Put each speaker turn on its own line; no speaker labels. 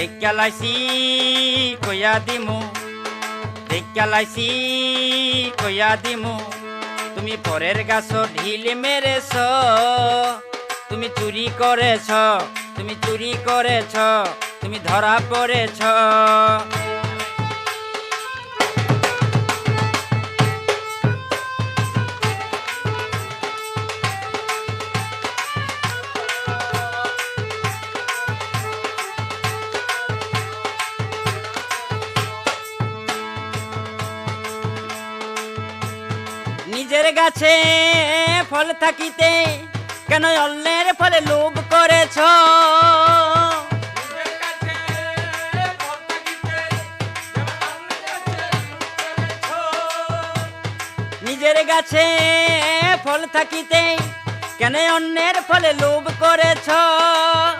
দেখালাইছি কইয়া দিমু। দেখালাইছি কইয়া দিমু। তুমি পরের গাছ ঢিল মেরেছ, তুমি চুরি করেছ, তুমি চুরি করেছ, তুমি ধরা পড়েছ। নিজের গাছে ফল থাকিতে, কেন অন্যের ফলে লোভ করেছ? নিজের গাছে ফল থাকিতে, কেন অন্যের ফলে লোভ করেছ?